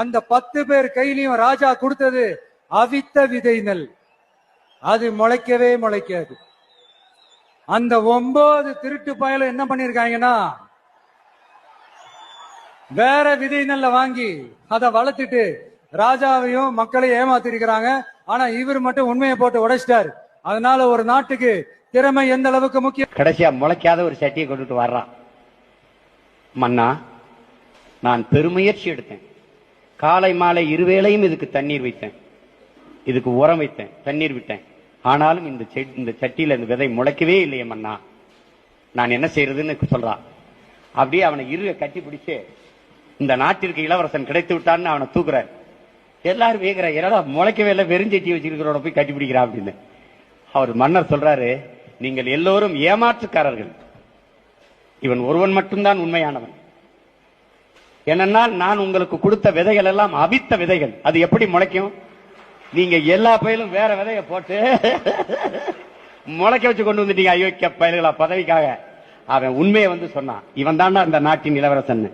அந்த பத்து பேர் கையிலையும் ராஜா கொடுத்தது அவித்த விதை நெல். அது முளைக்கவே முளைக்காது. அந்த ஒன்பது திருட்டு பயல என்ன பண்ணிருக்காங்கன்னா வேற விதை நெல்ல வாங்கி அதை வளர்த்துட்டு ராஜாவையும் மக்களையும் ஏமாத்திருக்கிறாங்க. ஆனா இவர் மட்டும் உண்மையை போட்டு உடைச்சிட்டாரு. அதனால ஒரு நாட்டுக்கு திறமை எந்த அளவுக்கு முக்கியம்? கடைசியா முளைக்காத ஒரு சட்டியை கொண்டுட்டு வர்றான். மன்னா நான் பெருமுயற்சி எடுத்தேன். காலை மாலை இருவேளையும் இதுக்கு தண்ணீர் வைத்தேன். இதுக்கு உரம் வைத்தேன் தண்ணீர் விட்டேன். ஆனாலும் இந்த செடி இந்த சட்டியில இந்த விதை முளைக்கவே இல்லையே மன்னா. நான் என்ன செய்யறதுன்னு சொல்றான் அப்படியே அவனை இருக கட்டி பிடிச்சு இந்த நாட்டிற்கு இளவரசன் கிடைத்து விட்டான்னு அவனை தூக்குறாரு. எல்லாரும் வேகிற என்னடா முளைக்கவே இல்லை வெறுஞ்சட்டி வச்சிருக்கிறோட போய் கட்டி பிடிக்கிறான் அப்படின்னு. அவர் மன்னர் சொல்றாரு நீங்கள் எல்லோரும் ஏமாற்றுக்காரர்கள். இவன் ஒருவன் மட்டும்தான் உண்மையானவன். என்னன்னா நான் உங்களுக்கு கொடுத்த விதைகள் எல்லாம் அவித்த விதைகள். அது எப்படி முளைக்கும்? நீங்க எல்லா பயிலும் வேற விதைய போட்டு முளைக்க வச்சு கொண்டு வந்துட்டீங்க. அயோக்கிய பயல்களா பதவிக்காக. அவன் உண்மையை வந்து சொன்னான். இவன் தாண்டா அந்த நாட்டின் இளவரசன்